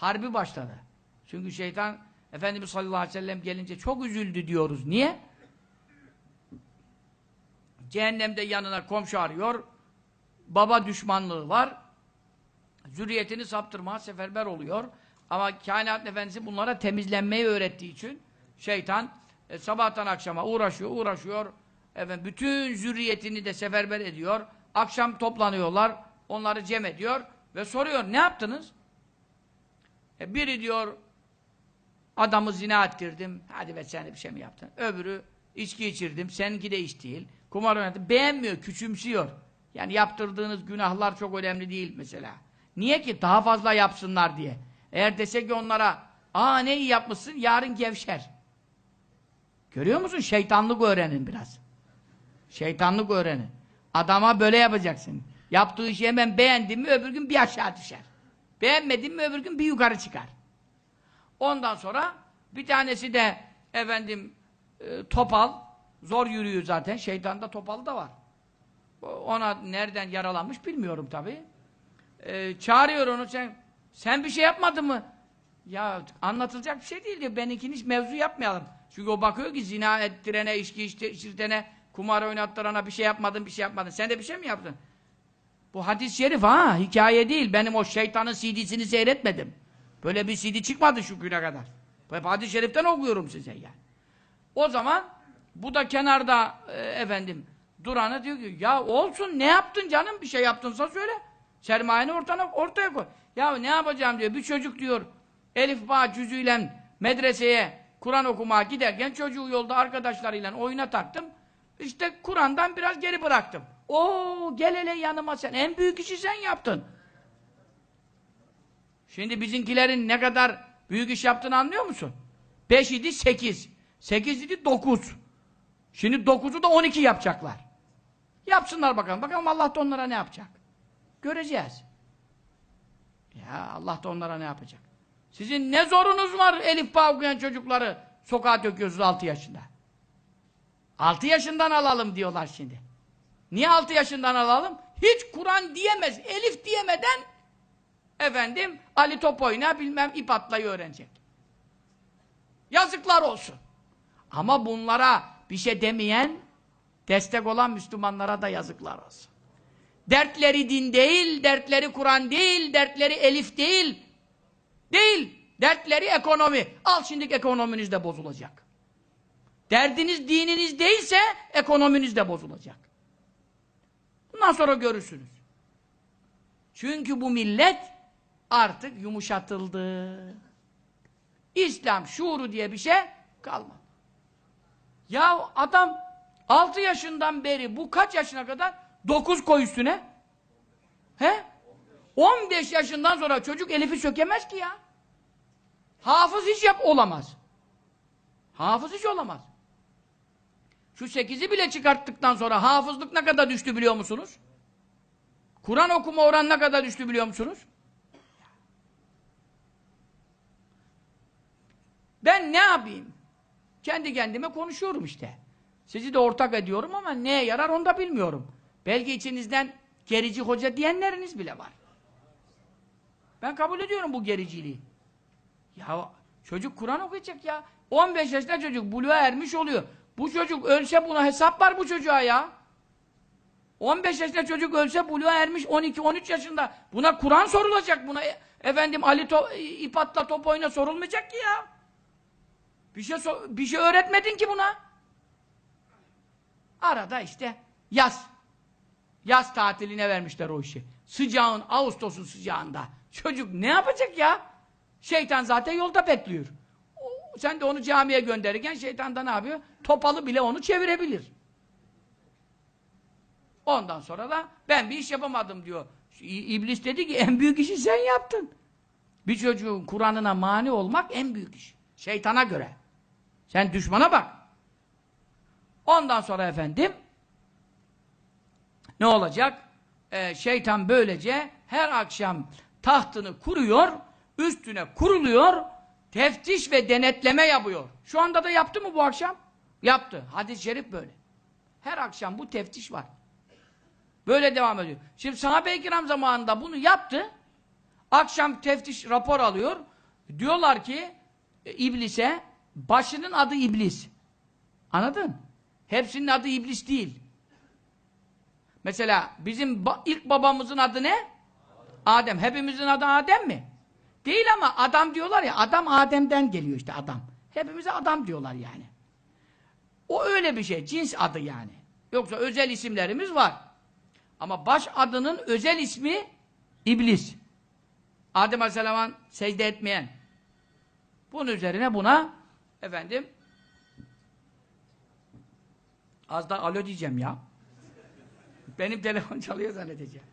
harbi başladı. Çünkü şeytan Efendimiz sallallahu aleyhi ve sellem gelince çok üzüldü diyoruz. Niye? Cehennemde yanına komşu arıyor. Baba düşmanlığı var. Zürriyetini saptırmaya seferber oluyor. Ama kainat efendisi bunlara temizlenmeyi öğrettiği için şeytan e, sabahtan akşama uğraşıyor, uğraşıyor. Efendim, bütün zürriyetini de seferber ediyor. Akşam toplanıyorlar. Onları cem ediyor ve soruyor ne yaptınız? E, biri diyor adamı zina ettirdim. Hadi be sen bir şey mi yaptın? Öbürü içki içirdim. Seninki de iş değil. Kumar oynadı. Beğenmiyor, küçümsüyor. Yani yaptırdığınız günahlar çok önemli değil mesela. Niye ki? Daha fazla yapsınlar diye. Eğer dese ki onlara aa ne iyi yapmışsın, yarın gevşer. Görüyor musun? Şeytanlık öğrenin biraz. Şeytanlık öğrenin. Adama böyle yapacaksın. Yaptığı işi hemen beğendin mi öbür gün bir aşağı düşer. Beğenmedin mi öbür gün bir yukarı çıkar. Ondan sonra bir tanesi de efendim e, topal. Zor yürüyor zaten. Şeytanda topal da var. Ona nereden yaralanmış bilmiyorum tabi. E, çağırıyor onu sen sen bir şey yapmadın mı? Ya anlatılacak bir şey değil diyor. Benimkini hiç mevzu yapmayalım. Çünkü o bakıyor ki zina ettirene, içki içirtene, kumar oynattırana bir şey yapmadın, bir şey yapmadın. Sen de bir şey mi yaptın? Bu hadis-i şerif ha, hikaye değil. Benim o şeytanın CD'sini seyretmedim. Böyle bir CD çıkmadı şu güne kadar. Hep hadis-i şeriften okuyorum size yani. O zaman bu da kenarda e, efendim duranı diyor ki ya olsun ne yaptın canım bir şey yaptınsa söyle. Sermayeni ortaya, ortaya koy. Ya ne yapacağım diyor. Bir çocuk diyor Elif Bağ cüzüyle medreseye Kur'an okumaya giderken çocuğu yolda arkadaşlarıyla oyuna taktım. İşte Kur'an'dan biraz geri bıraktım. Oo gel hele yanıma sen. En büyük işi sen yaptın. Şimdi bizimkilerin ne kadar büyük iş yaptığını anlıyor musun? 5 idi 8. 8 idi 9. Şimdi 9'u da 12 yapacaklar. Yapsınlar bakalım. Bakalım Allah da onlara ne yapacak. Göreceğiz. Ya Allah da onlara ne yapacak. Sizin ne zorunuz var Elif Bağ çocukları sokağa döküyorsunuz 6 yaşında. 6 yaşından alalım diyorlar şimdi. Niye 6 yaşından alalım? Hiç Kur'an diyemez, Elif diyemeden efendim Ali top oyna bilmem ip atlayı öğrenecek. Yazıklar olsun. Ama bunlara bir şey demeyen destek olan Müslümanlara da yazıklar olsun. Dertleri din değil, dertleri Kur'an değil, dertleri Elif değil. Değil. Dertleri ekonomi. Al şimdiki ekonominiz de bozulacak. Derdiniz dininiz değilse ekonominiz de bozulacak. Bundan sonra görürsünüz. Çünkü bu millet artık yumuşatıldı. İslam şuuru diye bir şey kalmadı. Ya adam 6 yaşından beri bu kaç yaşına kadar? 9 koy üstüne. He? 15 yaşından sonra çocuk Elif'i sökemez ki ya. Hafız hiç yap olamaz. Hafız hiç olamaz. Şu 8'i bile çıkarttıktan sonra hafızlık ne kadar düştü biliyor musunuz? Kur'an okuma oran ne kadar düştü biliyor musunuz? Ben ne yapayım? Kendi kendime konuşuyorum işte. Sizi de ortak ediyorum ama neye yarar onu da bilmiyorum. Belki içinizden gerici hoca diyenleriniz bile var. Ben kabul ediyorum bu gericiliği. Ya çocuk Kur'an okuyacak ya. 15 yaşında çocuk buluğa ermiş oluyor. Bu çocuk ölse buna hesap var bu çocuğa ya. 15 yaşında çocuk ölse buluğa ermiş 12-13 yaşında. Buna Kur'an sorulacak. Buna e, efendim Ali to ip atla top oyna sorulmayacak ki ya. Bir şey bir şey öğretmedin ki buna. Arada işte yaz. Yaz tatiline vermişler o işi. Sıcağın, Ağustos'un sıcağında. Çocuk ne yapacak ya? Şeytan zaten yolda bekliyor. Sen de onu camiye gönderirken şeytan da ne yapıyor? Topalı bile onu çevirebilir. Ondan sonra da ben bir iş yapamadım diyor. İblis dedi ki en büyük işi sen yaptın. Bir çocuğun Kur'an'ına mani olmak en büyük iş. Şeytana göre. Sen düşmana bak. Ondan sonra efendim ne olacak? Ee, şeytan böylece her akşam tahtını kuruyor, üstüne kuruluyor, teftiş ve denetleme yapıyor. Şu anda da yaptı mı bu akşam? Yaptı. Hadis-i şerif böyle. Her akşam bu teftiş var. Böyle devam ediyor. Şimdi sahabe-i kiram zamanında bunu yaptı Akşam teftiş rapor alıyor. Diyorlar ki e, iblise başının adı iblis. Anladın? Hepsinin adı iblis değil. Mesela bizim ba- ilk babamızın adı ne? Adem. Hepimizin adı Adem mi? Değil ama adam diyorlar ya, adam Adem'den geliyor işte adam. Hepimize adam diyorlar yani. O öyle bir şey, cins adı yani. Yoksa özel isimlerimiz var. Ama baş adının özel ismi İblis. Adem Aleyhisselam'a secde etmeyen. Bunun üzerine buna efendim az da alo diyeceğim ya. Benim telefon çalıyor zannedeceğim.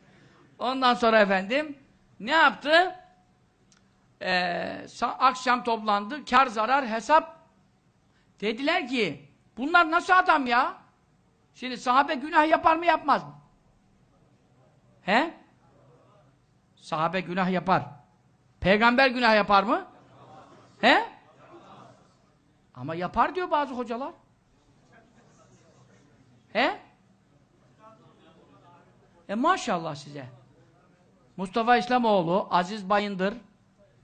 Ondan sonra efendim ne yaptı? Ee, akşam toplandı. Kar zarar hesap. Dediler ki bunlar nasıl adam ya? Şimdi sahabe günah yapar mı yapmaz mı? He? Sahabe günah yapar. Peygamber günah yapar mı? He? Ama yapar diyor bazı hocalar. He? E maşallah size. Mustafa İslamoğlu, Aziz Bayındır,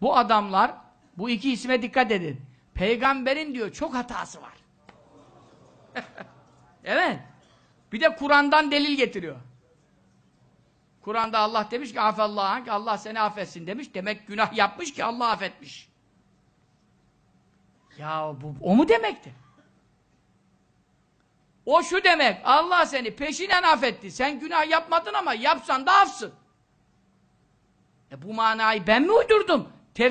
bu adamlar, bu iki isme dikkat edin. Peygamberin diyor çok hatası var. evet. Bir de Kur'an'dan delil getiriyor. Kur'an'da Allah demiş ki afallah Allah seni affetsin demiş. Demek günah yapmış ki Allah affetmiş. Ya bu o mu demekti? O şu demek, Allah seni peşinen affetti. Sen günah yapmadın ama yapsan da affsın. E bu manayı ben mi uydurdum?